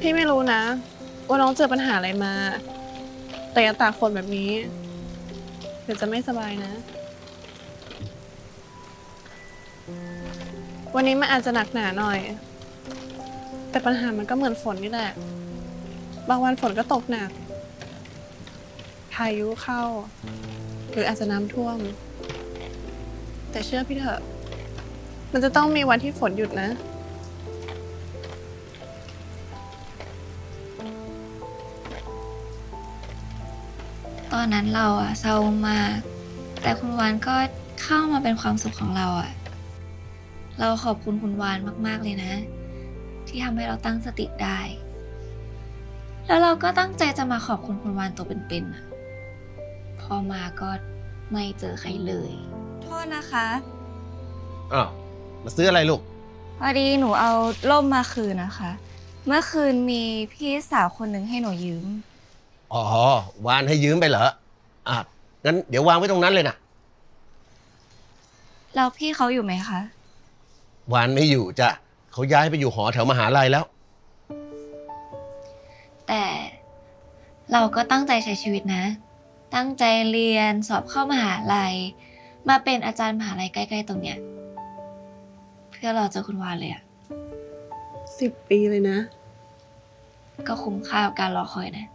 พี่ไม่รู้นะ ว่าน้องเจอปัญหาอะไรมา แต่อย่าตากฝนแบบนี้ เดี๋ยวจะไม่สบายนะ วันนี้มันอาจจะหนักหนาหน่อย แต่ปัญหามันก็เหมือนฝนนี่แหละ บางวันฝนก็ตกหนัก พายุเข้า หรืออาจจะน้ำท่วม แต่เชื่อพี่เถอะ มันจะต้องมีวันที่ฝนหยุดนะ ตอนนั้นเราอะเศร้ามาก แต่คุณวานก็เข้ามาเป็นความสุขของเราอะ เราขอบคุณคุณวานมาก ๆ เลยนะ ที่ทำให้เราตั้งสติได้ แล้วเราก็ตั้งใจจะมาขอบคุณคุณวานตัวเป็นๆอะพอมาก็ไม่เจอใครเลย โทษนะคะ อ้าวมาซื้ออะไรลูก พอดีหนูเอาร่มมาคืนนะคะ เมื่อคืนมีพี่สาวคนหนึ่งให้หนูยืม อ๋อ วานให้ยืมไปเหรอ อะงั้นเดี๋ยววางไว้ตรงนั้นเลยนะ แล้วพี่เขาอยู่ไหมคะ วานไม่อยู่จ้ะเขาย้ายไปอยู่หอแถวมหาลัยแล้ว แต่เราก็ตั้งใจใช้ชีวิตนะ ตั้งใจเรียนสอบเข้ามหาลัย มาเป็นอาจารย์มหาลัยใกล้ๆตรงเนี้ย เพื่อรอเจอคุณวานเลยอะสิบปีเลยนะ ก็คุ้มค่ากับการรอคอยนะ